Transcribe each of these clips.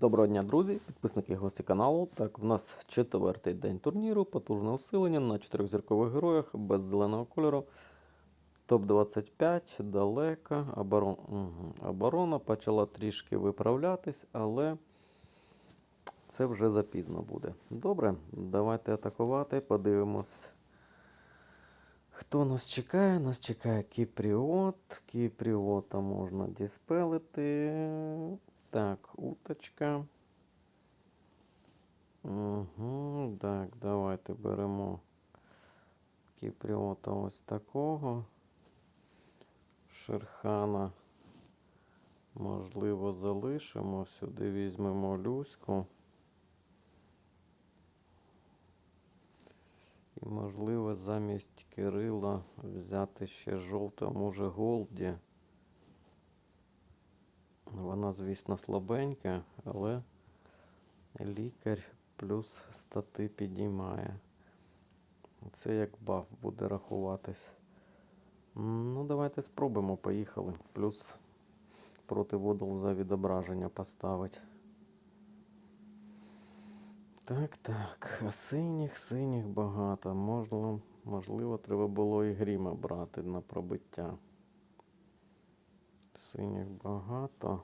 Доброго дня, друзі, підписники гості каналу. Так, в нас четвертий день турніру, потужне усилення на чотирьохзіркових героях без зеленого кольору. Топ-25, далека, оборон... угу. оборона почала трішки виправлятись, але це вже запізно буде. Добре, давайте атакувати, подивимось. Хто нас чекає? Нас чекає Кіпріот. Кіпріота можна діспелити. Так, уточка. Угу, так, давайте беремо Кіпріота ось такого. Шерхана. Можливо, залишимо. Сюди візьмемо Люську. І, можливо, замість Кирила взяти ще жовту, може Голді. Вона, звісно, слабенька, але лікар плюс стати підіймає. Це як баф буде рахуватись. Ну, давайте спробуємо, поїхали. Плюс проти водол за відображення поставить. Так, так. А синіх, синіх багато. Можливо, можливо, треба було і гріма брати на пробиття. Синіх багато.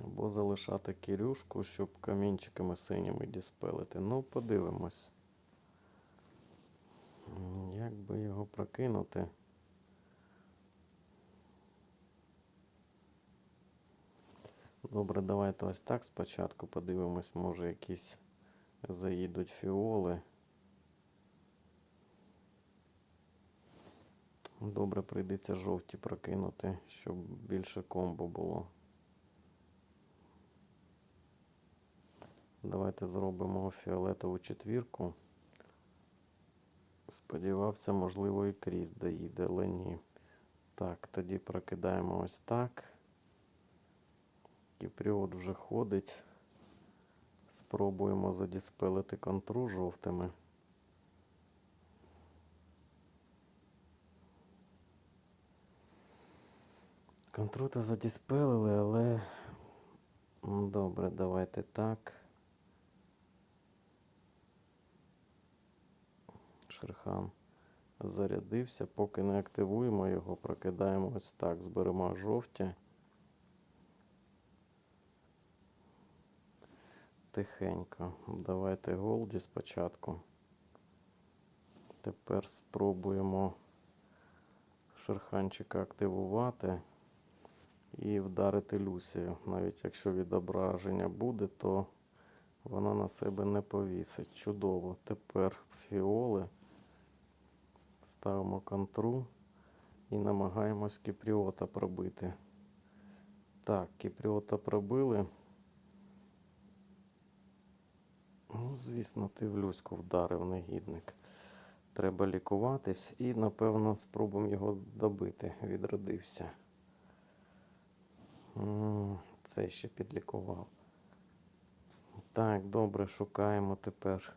Або залишати кірюшку, щоб камінчиками синіми діспелити. Ну, подивимось. Як би його прокинути? Добре, давайте ось так спочатку подивимось, може якісь заїдуть фіоли. Добре, прийдеться жовті прокинути, щоб більше комбо було. Давайте зробимо фіолетову четвірку. Сподівався, можливо, і крізь доїде, але ні. Так, тоді прокидаємо ось так. Кіпріот вже ходить. Спробуємо задіспелити контру жовтими. Контрута задіспелили, але добре, давайте так. Шерхан зарядився, поки не активуємо його, прокидаємо ось так, зберемо жовті. Тихенько. Давайте голді спочатку. Тепер спробуємо шерханчика активувати і вдарити Люсію. Навіть якщо відображення буде, то вона на себе не повісить. Чудово. Тепер фіоли. Ставимо контру і намагаємось кіпріота пробити. Так, кіпріота пробили. Ну, звісно, ти в Люську вдарив негідник. Треба лікуватись і, напевно, спробуємо його добити. Відродився. Це ще підлікував. Так, добре, шукаємо тепер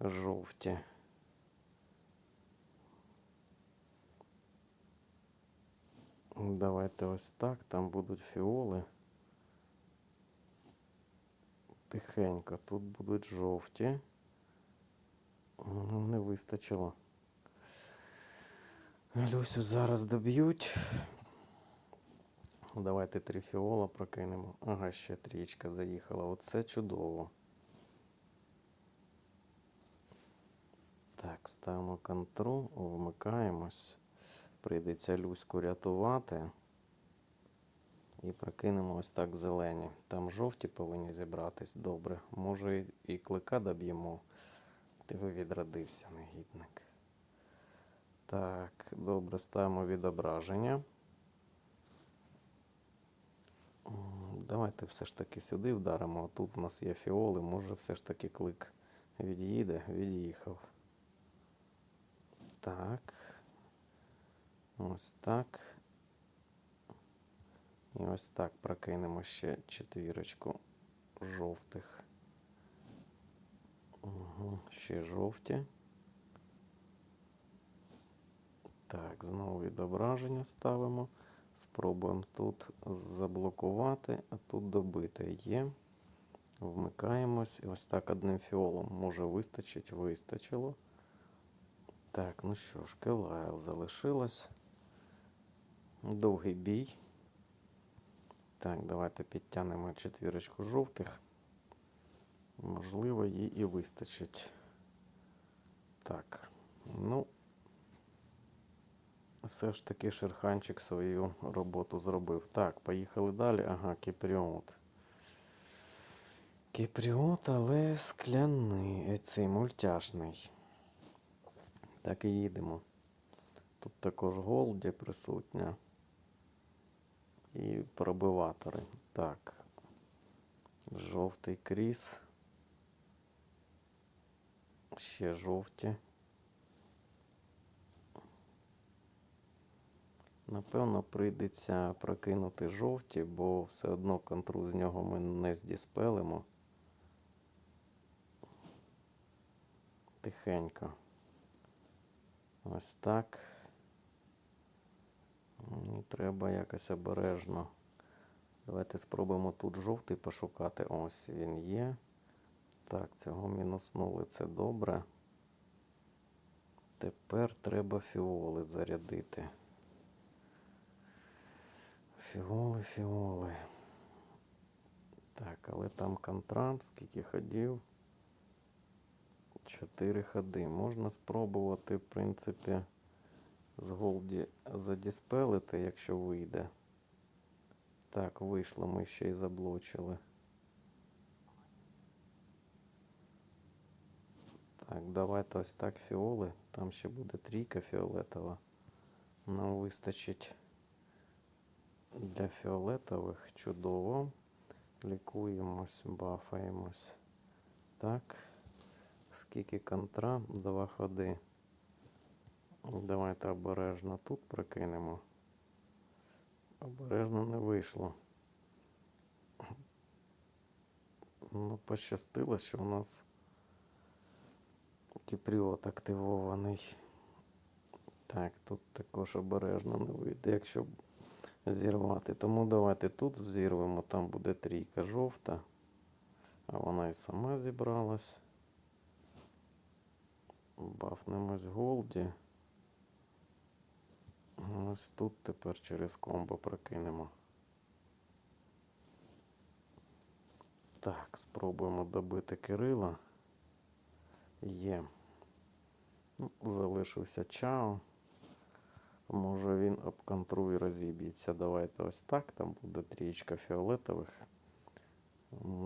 жовті. Давайте ось так, там будуть фіоли. Тихенько, тут будуть жовті. Не вистачило. Люсю зараз доб'ють. Давайте три фіола прокинемо. Ага, ще трічка заїхала. Оце чудово. Так, ставимо контрол, вмикаємось. Прийдеться Люську рятувати. І прокинемо ось так зелені. Там жовті повинні зібратись. Добре. Може і клика доб'ємо. Ти ви відродився, негідник. Так, добре, ставимо відображення. Давайте все ж таки сюди вдаримо. Тут у нас є фіоли, може все ж таки клик від'їде, від'їхав. Так. Ось так. І ось так прокинемо ще четвірочку жовтих. Угу. Ще жовті. Так, знову відображення ставимо. Спробуємо тут заблокувати, а тут добити. Є. Вмикаємось. Ось так одним фіолом. Може вистачить, вистачило. Так, ну що ж, Келайл залишилось. Довгий бій. Так, давайте підтягнемо четвірочку жовтих. Можливо, їй і вистачить. Так, ну, все ж таки Шерханчик свою роботу зробив. Так, поїхали далі. Ага, Кіпріот. Кіпріот, але скляний, е, цей мультяшний. Так і їдемо. Тут також голді присутня. І пробиватори. Так. Жовтий кріс. Ще жовті. Напевно, прийдеться прокинути жовті, бо все одно контру з нього ми не здіспелимо. Тихенько. Ось так. Мені треба якось обережно. Давайте спробуємо тут жовтий пошукати. Ось він є. Так, цього мінуснули, це добре. Тепер треба фіоли зарядити. Фіоли, фіоли. Так, але там контрант, скільки ходів. Чотири ходи. Можна спробувати, в принципі, з Голді задіспелити, якщо вийде. Так, вийшло, ми ще й заблочили. Так, давайте ось так фіоли. Там ще буде трійка фіолетова. Нам вистачить для фіолетових чудово. Лікуємось, бафаємось. Так. Скільки контра? Два ходи. Давайте обережно тут прокинемо. Обережно не вийшло. Ну, пощастило, що у нас кіпріот активований. Так, тут також обережно не вийде, якщо зірвати. Тому давайте тут зірвемо, там буде трійка жовта, а вона і сама зібралась. Бафнемось голді. Ось тут тепер через комбо прокинемо. Так, спробуємо добити Кирила. Є. Ну, Залишився Чао. Може він об контру і розіб'ється. Давайте ось так. Там буде трієчка фіолетових.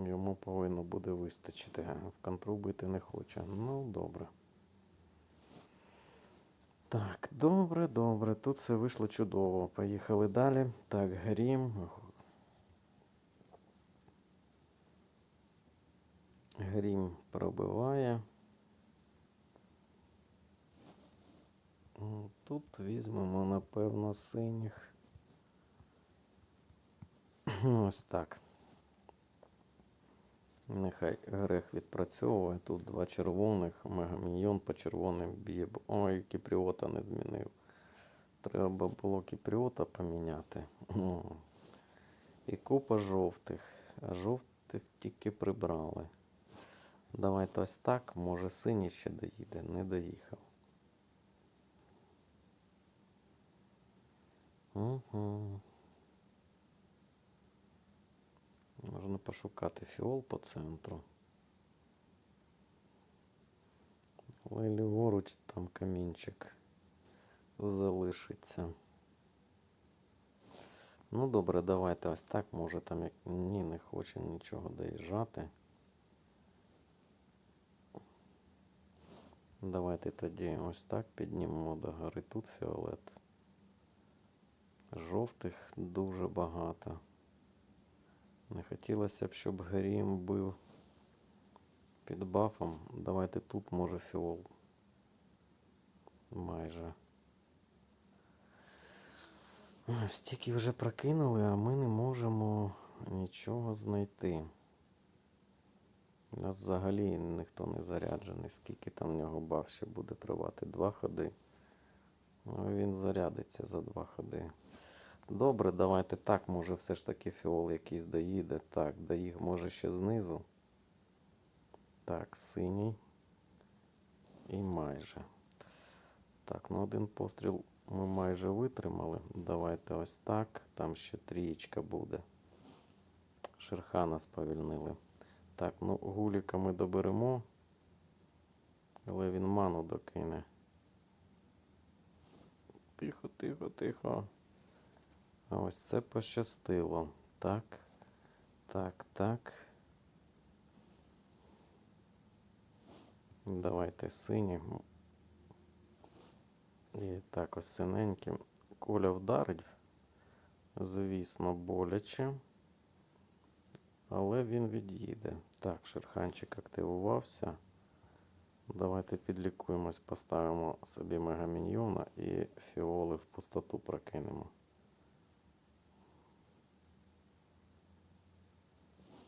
Йому повинно буде вистачити. В контру бити не хоче. Ну, добре. Так, добре, добре. Тут все вийшло чудово. Поїхали далі. Так, грім. Грім пробиває. Тут візьмемо, напевно, синіх. Ось так. Нехай грех відпрацьовує. Тут два червоних, мегаміньйон по червоним б'є. Ой, кіпріота не змінив. Треба було кіпріота поміняти. М. І купа жовтих. А жовтих тільки прибрали. Давайте ось так. Може синій ще доїде. Не доїхав. Угу. Можна пошукати фіол по центру. Але ліворуч там камінчик залишиться. Ну добре, давайте ось так. Може там як ні, не хоче нічого доїжджати. Давайте тоді ось так піднімемо до гори. Тут фіолет. Жовтих дуже багато. Не хотілося б, щоб Грім був під бафом. Давайте тут може фіол. Майже. Стільки вже прокинули, а ми не можемо нічого знайти. У нас взагалі ніхто не заряджений. Скільки там в нього баф ще буде тривати? Два ходи. Ну, він зарядиться за два ходи. Добре, давайте так, може все ж таки фіол якийсь доїде. Так, доїх може ще знизу. Так, синій. І майже. Так, ну один постріл ми майже витримали. Давайте ось так. Там ще трієчка буде. Шерхана сповільнили. Так, ну гуліка ми доберемо. Але він ману докине. Тихо, тихо, тихо. Ось це пощастило. Так. Так, так. Давайте сині. І так ось синеньким. Коля вдарить. Звісно, боляче. Але він від'їде. Так, шерханчик активувався. Давайте підлікуємось, поставимо собі мегаміньйона і фіоли в пустоту прокинемо.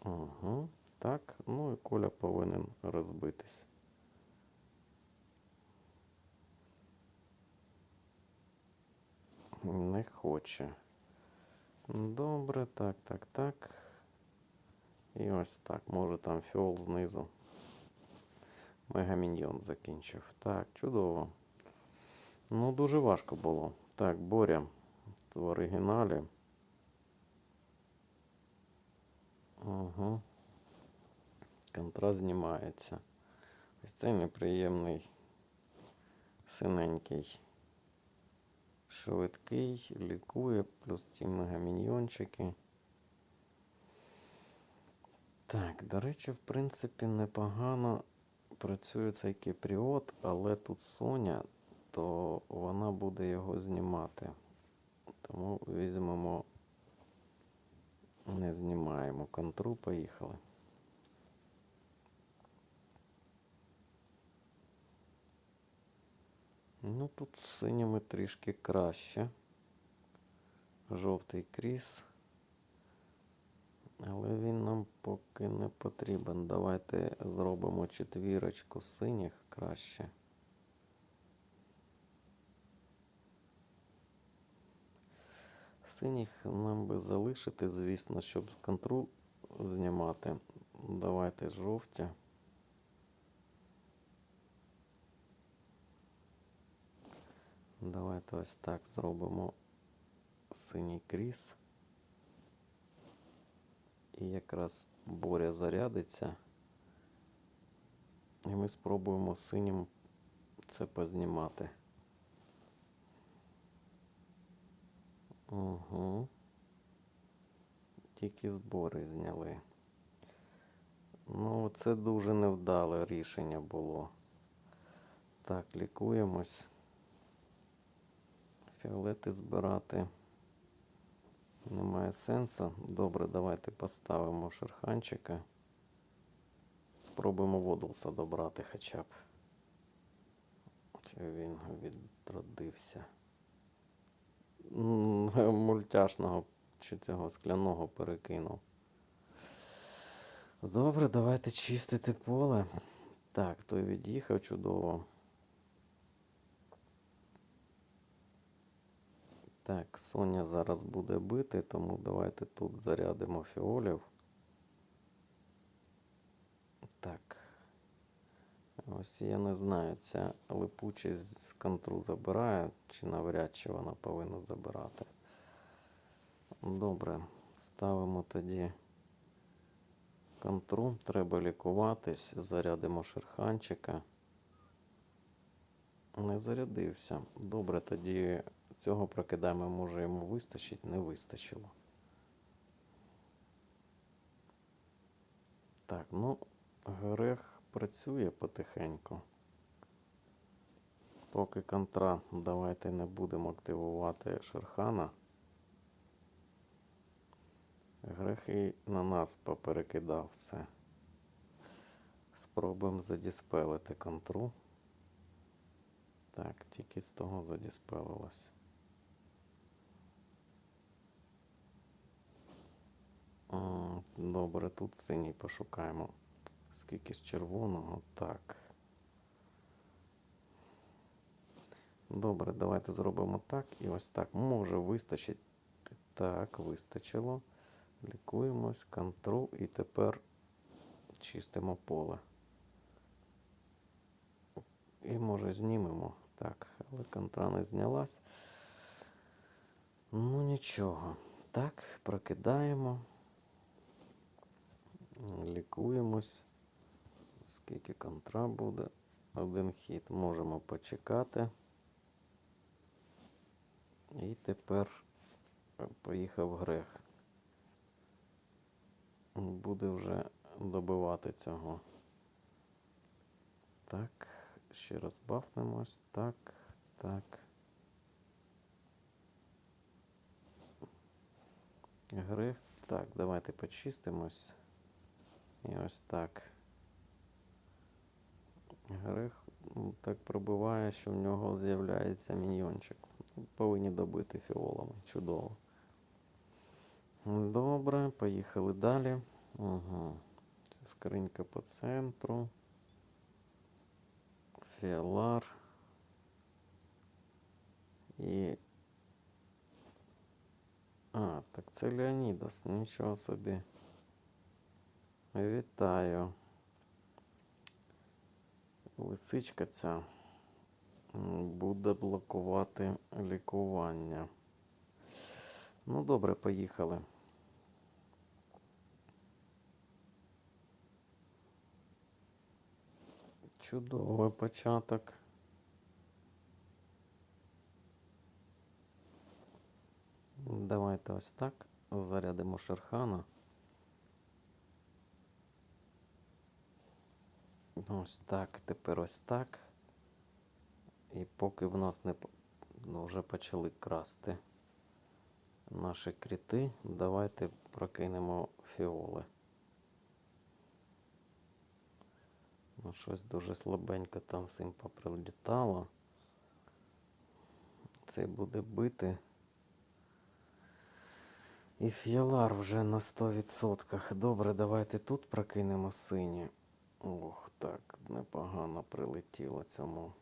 Угу. Так, ну і Коля повинен розбитись. Не хоче. Добре, так, так, так. І ось так. Може там фіол знизу. Мегаміньйон закінчив. Так, чудово. Ну, дуже важко було. Так, Боря в оригіналі. Угу. Контраст знімається. Ось цей неприємний синенький. Швидкий, лікує, плюс ті мегаміньйончики. Так, до речі, в принципі, непогано працює цей кіпріот, але тут Соня, то вона буде його знімати. Тому візьмемо, не знімаємо контру, поїхали. Ну, тут з синіми трішки краще. Жовтий кріс. Але він нам поки не потрібен. Давайте зробимо четвірочку синіх краще. Синіх нам би залишити, звісно, щоб контру знімати. Давайте жовті. Давайте ось так зробимо синій кріс. І якраз боря зарядиться. І ми спробуємо синім це познімати. Угу. Тільки збори зняли. Ну, це дуже невдале рішення було. Так, лікуємось. Фіолети збирати немає сенсу. Добре, давайте поставимо шерханчика. Спробуємо водолса добрати хоча б. Чи він відродився. Мультяшного чи цього скляного перекинув. Добре, давайте чистити поле. Так, той від'їхав чудово. Так, Соня зараз буде бити, тому давайте тут зарядимо фіолів. Так. Ось я не знаю, ця липучість з контру забирає, чи навряд чи вона повинна забирати. Добре, ставимо тоді контру. Треба лікуватись, зарядимо шерханчика. Не зарядився. Добре, тоді цього прокидаємо, може йому вистачить, не вистачило. Так, ну, грех працює потихеньку. Поки контра, давайте не будемо активувати Шерхана. Грех і на нас поперекидав все. Спробуємо задіспелити контру. Так, тільки з того задіспелилось. Добре, тут синій пошукаємо. Скільки з червоного? Так. Добре, давайте зробимо так і ось так. Може вистачить Так, вистачило. Лікуємось, контрол і тепер чистимо поле. І може знімемо. Так, але контра не знялась. Ну нічого. Так, прокидаємо. Лікуємось. Скільки контра буде? Один хід. Можемо почекати. І тепер поїхав Грех. Буде вже добивати цього. Так, ще раз бафнемось. Так, так. Грех. Так, давайте почистимось. І ось так. Грех м, так пробиває, що в нього з'являється міньйончик. Повинні добити фіолами. Чудово. Добре, поїхали далі. Угу. Скринька по центру. Фіалар. І. А, так це Леонідас, нічого собі. Вітаю. Лисичка ця буде блокувати лікування. Ну, добре, поїхали. Чудовий початок. Давайте ось так. Зарядимо Шерхана. Ось так, тепер ось так. І поки в нас не ну, вже почали красти наші кріти, давайте прокинемо фіоли. Ну, щось дуже слабенько там всім поприлітало. Цей буде бити. І фіалар вже на 100%. Добре, давайте тут прокинемо сині. Ох, так, непогано прилетіло цьому.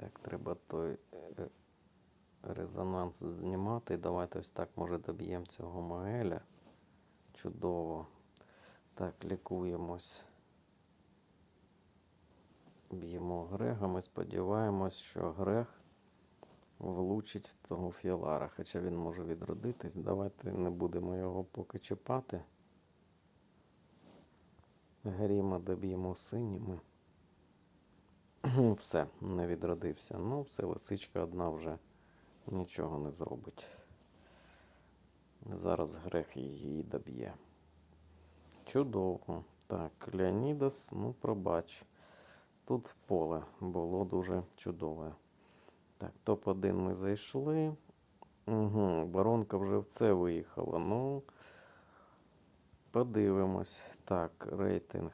Так, треба той е, резонанс знімати. Давайте ось так, може, доб'ємо цього Маеля. Чудово. Так, лікуємось. Б'ємо Грега. Ми сподіваємось, що Грег влучить в того фіалара, хоча він може відродитись. Давайте не будемо його поки чіпати. Гріма доб'ємо синіми. Все, не відродився. Ну, все, лисичка одна вже нічого не зробить. Зараз грех її доб'є. Чудово. Так, Леонідас, ну пробач. Тут поле було дуже чудове. Так, топ-1 ми зайшли. Угу, Баронка вже в це виїхала. Ну, подивимось. Так, рейтинг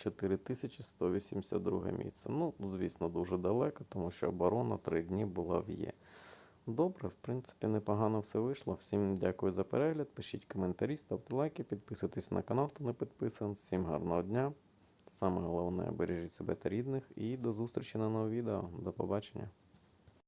4182 місце. Ну, звісно, дуже далеко, тому що оборона 3 дні була в Є. Добре, в принципі, непогано все вийшло. Всім дякую за перегляд. Пишіть коментарі, ставте лайки, підписуйтесь на канал, хто не підписаний. Всім гарного дня. Саме головне, бережіть себе та рідних. І до зустрічі на новому відео. До побачення.